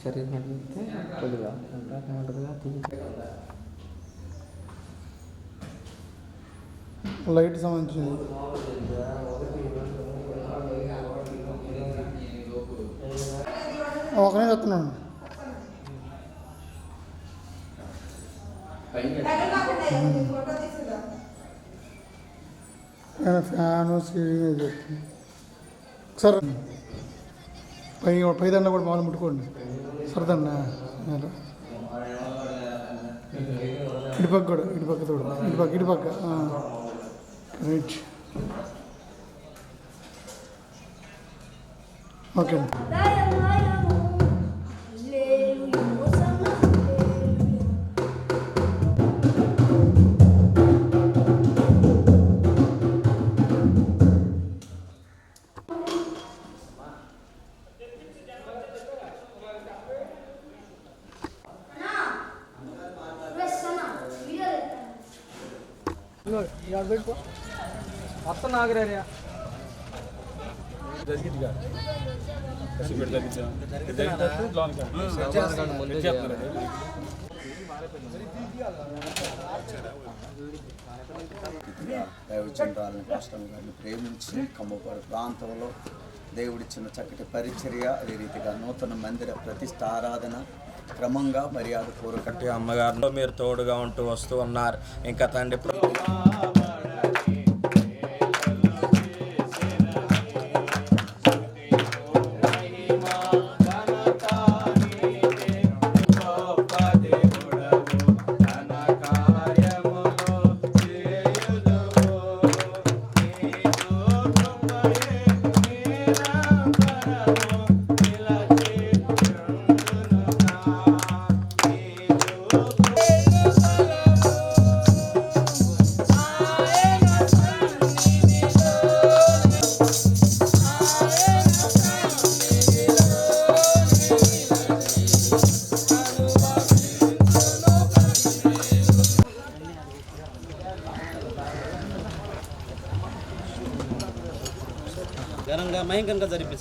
శరీరం అడిగితే కొద్దిగా లైట్ సంబంధించింది. ఒకనే చెప్తున్నాను ఫ్యాన్ సీలింగ్ సరే పై పైదన్న కూడా మామూలు ముట్టుకోండి సరదన్న ఇటుపక్క కూడా ఇటుపక్క తోడు. ఇటుపక్క ఇటుపక్క రైట్ ఓకే అండి మొత్తం నాగరేరియా గారిని ప్రేమించి కమ్మపాడు ప్రాంతంలో దేవుడిచ్చిన చక్కటి పరిచర్య అదే రీతిగా నూతన మందిర ప్రతిష్ట ఆరాధన క్రమంగా మర్యాద పూర్వక అమ్మగారిలో మీరు తోడుగా ఉంటూ వస్తూ ఉన్నారు. ఇంకా తండ్రి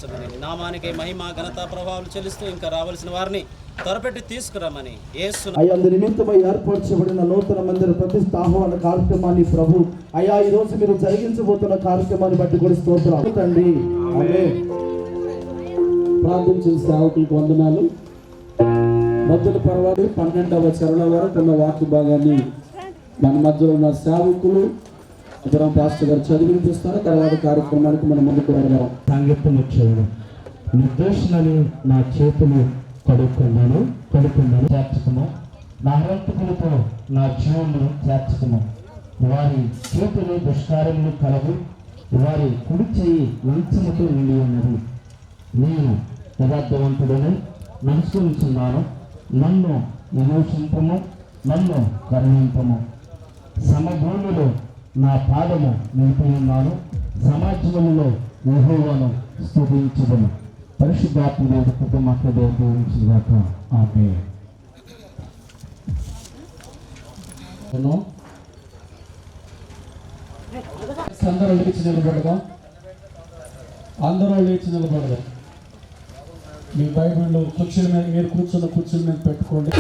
మహింగంగా నామానికి మహిమ ఘనత ప్రభావాలు చెల్లిస్తూ ఇంకా రావాల్సిన వారిని త్వరపెట్టి తీసుకురామని యేసు అయ్యా అందు నిమిత్తమై ఏర్పరచబడిన నూతన మందిర ప్రతిష్ట ఆహ్వాన కార్యక్రమాన్ని ప్రభు అయ్యా ఈ రోజు మీరు జరిగించబోతున్న కార్యక్రమాన్ని బట్టి కూడా స్తోత్రం తండ్రి ప్రార్థించిన సేవకులకు వందనాలు. మధ్యన పర్వాడు పన్నెండవ చరణ వరకు ఉన్న వాక్య భాగాన్ని మన మధ్యలో ఉన్న సేవకులు ఇతరం పాస్టర్ గారు చదివినిపిస్తారు తర్వాత కార్యక్రమానికి మనం ముందుకు వెళ్దాం. సాంగత్యం వచ్చేవాడు నిర్దేశనని నా చేతులు కడుక్కున్నాను కడుక్కున్నాను చేర్చుకును నా హరంతకులతో నా జీవులను చేర్చుకును వారి చేతులు దుష్కారములు కలవు వారి కుడి చేయి వంచముతో నిండి ఉన్నది. నేను యథార్థవంతుడని నమస్కరించున్నాను నన్ను విమోచింపము నన్ను కరుణింపము. సమభూమిలో నా పాదము నిలిపి ఉన్నాను. సమాజములలో యెహోవాను స్తుతించదను పరిశుద్ధాత్మ దేవుడి కుటుంబానికి దేవుడించుగాక ఆమె అందరూ లేచి నిలబడదాం? అందరూ లేచి నిలబడదాం? మీ బైబిల్లో కుర్చీల మీద మీరు కూర్చున్న కుర్చీల మీద పెట్టుకోండి.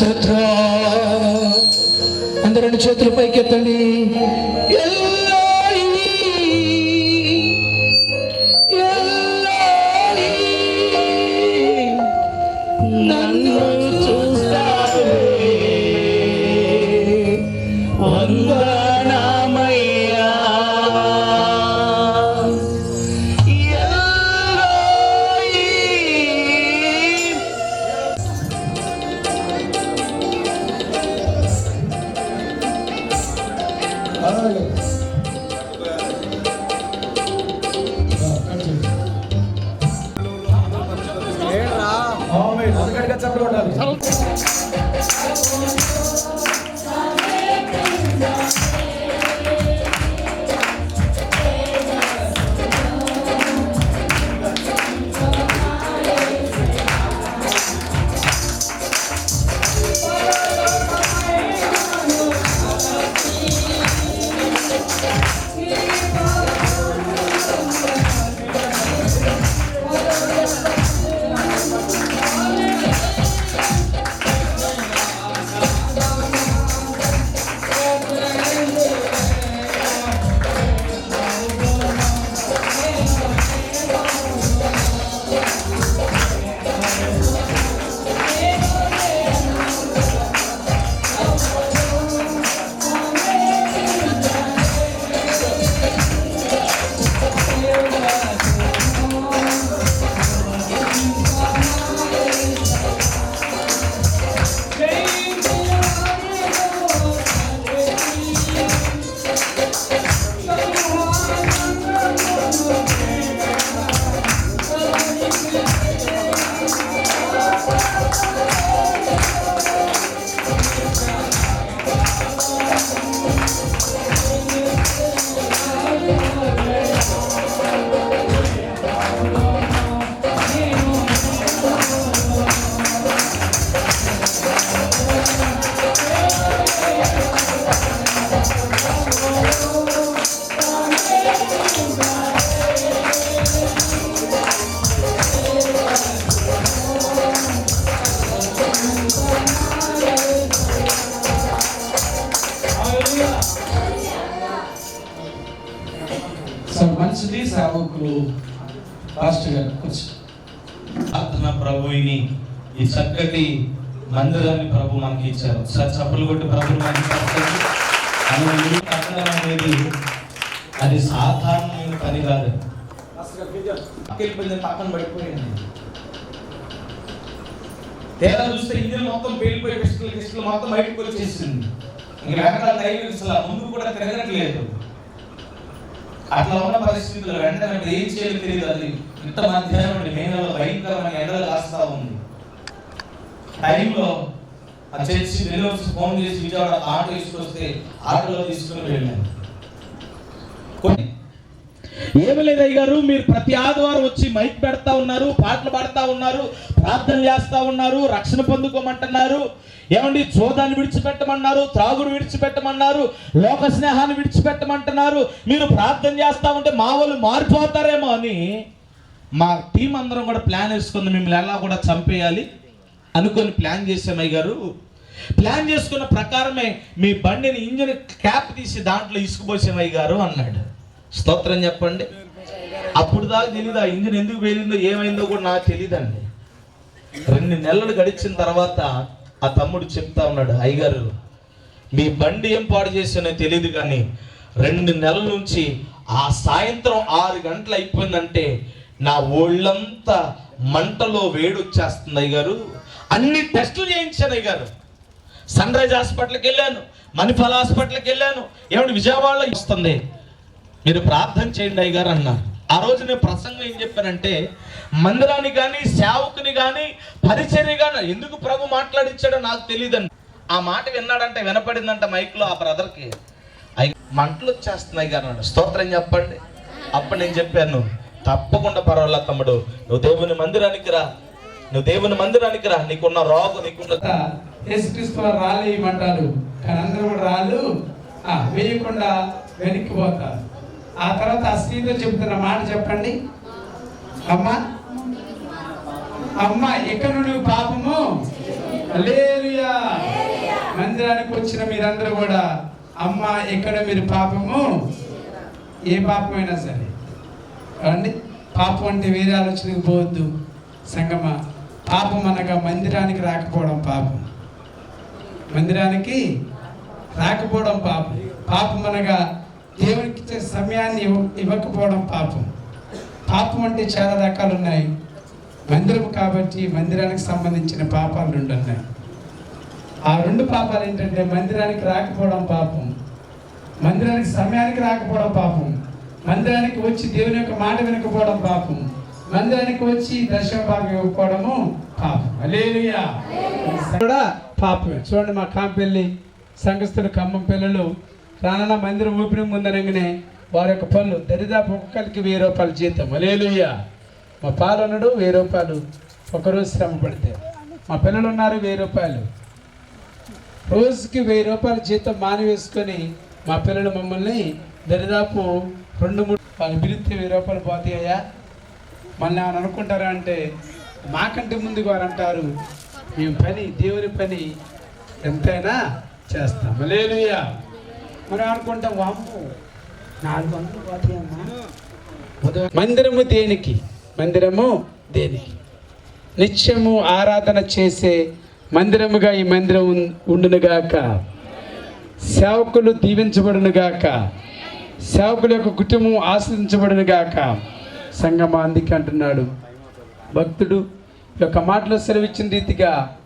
స్తోత్ర అందరూ రెండు చేతులు పైకెత్తండి మంచిది సేవకులు పాస్టర్ గారు ప్రార్థన ప్రభుని ఈ చక్కటి మందిరాన్ని ప్రభు మనకి ఇచ్చారు. సార్ చప్పలు కొట్టి ప్రభు కట్టడం అనేది అది సాధారణమైన పని కాదు. పక్కన పడిపోయింది తేడా చూస్తే ఇంజిన్ మొత్తం పేలిపోయి పిస్టల్ గిస్టల్ మొత్తం బయటకు వచ్చేసింది. ఇంక వెనకాల ముందు కూడా తిరగట్లేదు అట్లా ఉన్న పరిస్థితుల్లో వెంటనే మీరు ఏం చేయాలి తెలియదు అది. ఇంత మధ్యాహ్నం నుండి మే నెలలో భయంకరమైన ఎండలు కాస్తా ఉంది. టైంలో ఆ చర్చి వెళ్ళి ఫోన్ చేసి విజయవాడ ఆటో తీసుకొస్తే ఆటోలో తీసుకుని వెళ్ళాను. కొన్ని ఏమి లేదు గారు మీరు ప్రతి ఆదివారం వచ్చి మైక్ పెడతా ఉన్నారు పాటలు పాడుతూ ఉన్నారు ప్రార్థన చేస్తూ ఉన్నారు రక్షణ పొందుకోమంటున్నారు. ఏమండి చోదాన్ని విడిచిపెట్టమన్నారు త్రాగుడు విడిచిపెట్టమన్నారు లోక స్నేహాన్ని విడిచిపెట్టమంటున్నారు. మీరు ప్రార్థన చేస్తూ ఉంటే మా వాళ్ళు మారిపోతారేమో అని మా టీం అందరం కూడా ప్లాన్ వేసుకుంది మిమ్మల్ని ఎలా కూడా చంపేయాలి అనుకొని ప్లాన్ చేసామయ్య గారు. ప్లాన్ చేసుకున్న ప్రకారమే మీ బండిని ఇంజిన్ క్యాప్ తీసి దాంట్లో ఇసుకుపోసామయ్య గారు అన్నాడు. స్తోత్రం చెప్పండి. అప్పుడు దాకా తెలియదు ఆ ఇంజిన్ ఎందుకు పేలిందో ఏమైందో కూడా నాకు తెలియదండి రెండు నెలలు గడిచిన తర్వాత ఆ తమ్ముడు చెప్తా ఉన్నాడు అయ్యగారు మీ బండి ఏం పాడు చేసానో తెలియదు కానీ రెండు నెలల నుంచి ఆ సాయంత్రం ఆరు గంటలు అయిపోయిందంటే నా ఒళ్ళంతా మంటలో వేడి వచ్చేస్తుంది అయ్యగారు. అన్ని టెస్టులు చేయించాను అయ్యగారు. సన్ రైజ్ హాస్పిటల్కి వెళ్ళాను మణిపాల్ హాస్పిటల్కి వెళ్ళాను. ఏమంటే విజయవాడలో ఇస్తుంది మీరు ప్రార్థన చేయండి అయ్యగారు అన్నారు. ఆ రోజు నేను ప్రసంగం ఏం చెప్పానంటే మందిరాన్ని కానీ సేవకుని కానీ పరిచర్య కానీ ఎందుకు ప్రభు మాట్లాడించాడో నాకు తెలియదండి ఆ మాట విన్నాడంటే వినపడిందంట మైక్లో ఆ బ్రదర్కి. అయ్య మంటలు వచ్చేస్తున్నాయి గారు అన్నాడు. స్తోత్రం చెప్పండి. అప్పుడు నేను చెప్పాను తప్పకుండా పర్వాలేదు తమ్ముడు నువ్వు దేవుని మందిరానికి రా. నువ్వు దేవుని మందిరానికి రా. నీకున్న రోగు నీకున్న యేసుక్రీస్తు రాళ్ళు వేయమంటారు కానీ అందరూ కూడా రాళ్ళు. వేయకుండా వెనక్కి పోతారు. ఆ తర్వాత ఆ స్త్రీతో చెబుతున్న మాట చెప్పండి. అమ్మా అమ్మ ఇక్కడ నుండి పాపము? హల్లెలూయా. మందిరానికి వచ్చిన మీరందరూ కూడా అమ్మ ఇక్కడ మీరు పాపము? ఏ పాపమైనా సరే. అండి పాపం అంటే వేరే ఆలోచనకు పోవద్దు. సంగమ పాపం అనగా మందిరానికి రాకపోవడం పాపం. మందిరానికి రాకపోవడం పాపం. పాపం అనగా దేవునికి ఇచ్చే సమయాన్ని ఇవ్వ ఇవ్వకపోవడం పాపం. పాపం అంటే చాలా రకాలు ఉన్నాయి. మందిరం కాబట్టి మందిరానికి సంబంధించిన పాపాలు రెండు ఉన్నాయి. ఆ రెండు పాపాలు ఏంటంటే మందిరానికి రాకపోవడం పాపం. మందిరానికి సమయానికి రాకపోవడం పాపం. మందిరానికి వచ్చి దేవుని యొక్క మాట వినకపోవడం పాపం. మందిరానికి వచ్చి దర్శన భాగం ఇవ్వకపోవడము పాపం. అలేలుయా కూడా పాపమే. చూడండి మా కాంపెల్లి సంఘస్థులు ఖమ్మం పిల్లలు రానన్న మందిరం ఊపిరి ముందనగానే వారి యొక్క పనులు దరిదాపు ఒక్కరికి వెయ్యి రూపాయలు జీతం. లేలుయ్య మా పాలనుడు వెయ్యి రూపాయలు ఒకరోజు శ్రమ పడితే. మా పిల్లలు ఉన్నారు వెయ్యి రూపాయలు. రోజుకి వెయ్యి రూపాయలు జీతం మానివేసుకొని మా పిల్లలు మమ్మల్ని దరిదాపు రెండు మూడు వాళ్ళు పిలిస్తే వెయ్యి రూపాయలు పోతాయ్యా మళ్ళీ ఏమైనా అనుకుంటారా అంటే మాకంటే ముందు వారు అంటారు మేము పని దేవుని పని ఎంతైనా చేస్తాం. లేలుయ్యా మరి అనుకుంటాం వాము నాలుగు వందలు పోతాయమ్మా మందిరము దేనికి? మందిరము దేనికి? నిత్యము ఆరాధన చేసే మందిరముగా ఈ మందిరం ఉండునుగాక. సేవకులు దీవించబడునుగాక. సేవకుల యొక్క కుటుంబం ఆశ్రదించబడునుగాక సంగమ అందుకే అంటున్నాడు. భక్తుడు ఈ యొక్క మాటలో సెలవిచ్చిన రీతిగా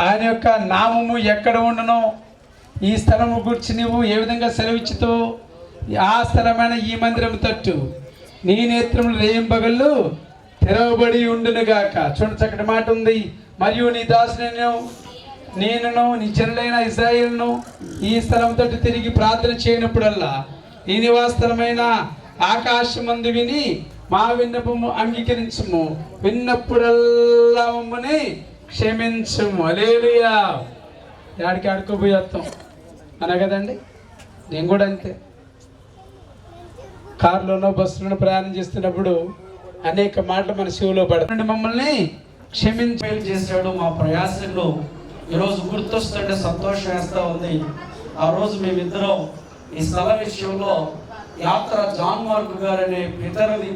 ఆయన యొక్క నామము ఎక్కడ ఉండనో ఈ స్థలము గురించి నువ్వు ఏ విధంగా సెలవిచ్చుతో? ఆ స్థలమైన ఈ మందిరం తట్టు. నీ నేత్రములు రేయింపగళ్ళు తెరవబడి ఉండునుగాక. చూడ చక్కటి మాట ఉంది. మరియు నీ దాసులను నేనును నీ జనులైన ఇజ్రాయిల్ను ఈ స్థలం తట్టు తిరిగి ప్రార్థన చేయనప్పుడల్లా ఈ నివాసస్థలమైన ఆకాశమందు విని మా విన్నపము అంగీకరించము. విన్నప్పుడల్లా మమ్మని క్షమించము. అలేలుయా యాడికి ఆడుకోబోయేస్తాం అనే కదండి నేను కూడా అంతే. కారులోనో బస్సులోనో ప్రయాణం చేస్తున్నప్పుడు అనేక మాటలు మన శివులో పడుతుంది మమ్మల్ని క్షమించి చేశాడు మా ప్రయాసంలో. ఈరోజు గుర్తొస్తుంటే సంతోషం వేస్తూ ఉంది. ఆ రోజు మేమిద్దరం ఈ స్థల విషయంలో యాత్ర జాన్ మార్క్ గారు అనే పితరది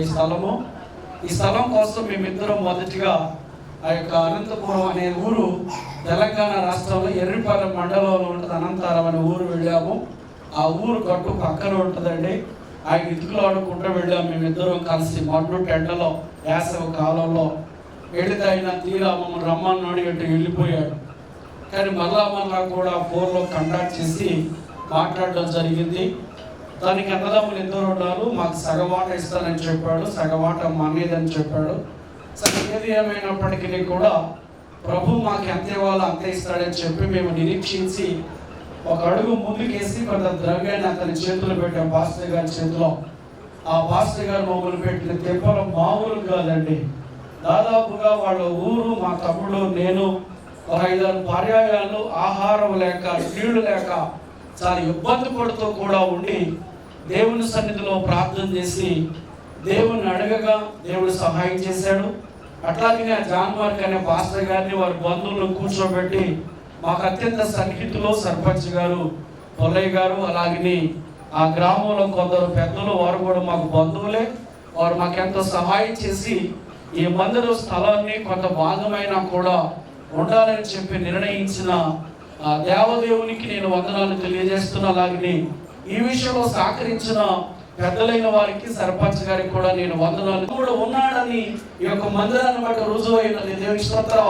ఈ స్థలము. ఈ స్థలం కోసం మేమిద్దరం మొదటిగా ఆ యొక్క అనంతపురం అనే ఊరు తెలంగాణ రాష్ట్రంలో ఎర్రిపాలెం మండలంలో ఉంటుంది అనంతారం అనే ఊరు వెళ్ళాము. ఆ ఊరు గట్టు పక్కన ఉంటుందండి. ఆ ఇటుకలు ఆడుకుంటూ వెళ్ళాము మేమిద్దరం కలిసి మడ్డు టెండలో వేసవ కాలంలో. వెళితే ఆయన తీరా మమ్మల్ని రమ్మన్నాడు ఇటు వెళ్ళిపోయాడు. కానీ మళ్ళా మళ్ళా కూడా ఫోన్లో కంటాక్ట్ చేసి మాట్లాడడం జరిగింది. దానికి అన్నదమ్ములు ఇద్దరు ఉన్నారు. మాకు సగవాట ఇస్తానని చెప్పాడు సగవాట మానేదని చెప్పాడు. సరే ఏది ఏమైనప్పటికీ కూడా ప్రభు మాకు ఎంత ఇవ్వాలో అంత ఇస్తాడని చెప్పి మేము నిరీక్షించి ఒక అడుగు ముందుకేసి కొంత ద్రవ్యాన్ని అతని చేతులు పెట్టాం. పాస్టర్ గారి చేతిలో. ఆ పాస్టర్ గారు మమ్మల్ని పెట్టిన తెప్పలు మామూలు కాదండి. దాదాపుగా వాళ్ళ ఊరు మా తమ్ముడు నేను ఒక ఐదారు పర్యాయాలు ఆహారం లేక నీళ్ళు లేక చాలా ఇబ్బంది పడుతూ కూడా ఉండి దేవుని సన్నిధిలో ప్రార్థన చేసి దేవుని అడగగా దేవుడు సహాయం చేశాడు. అట్లాగే ఆ జాన్ మార్క్ అనే పాస్టర్ గారిని వారి బంధువులను కూర్చోబెట్టి మాకు అత్యంత సన్నిహితులు సర్పంచ్ గారు పొల్లయ్య గారు అలాగని ఆ గ్రామంలో కొందరు పెద్దలు వారు కూడా మాకు బంధువులే. వారు మాకెంతో సహాయం చేసి ఈ మందిర స్థలాన్ని కొంత భాగమైనా కూడా ఉండాలని చెప్పి నిర్ణయించిన ఆ దేవదేవునికి నేను వందనాలు తెలియజేస్తున్న అలాగని ఈ విషయంలో సహకరించిన పెద్దలైన వారికి సర్పంచ్ గారికి కూడా నేను వందనాలు. కూడా ఉన్నాడని ఈ యొక్క మందిరాన్ని బట్టి రుజువు అయినది దేవుని స్తోత్రం.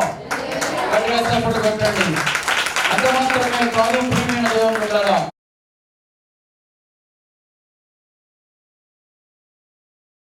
గట్టిగా కొట్టండి అంత మాత్రమే కాదు ప్రియమైన దేవుని బిడ్డలారా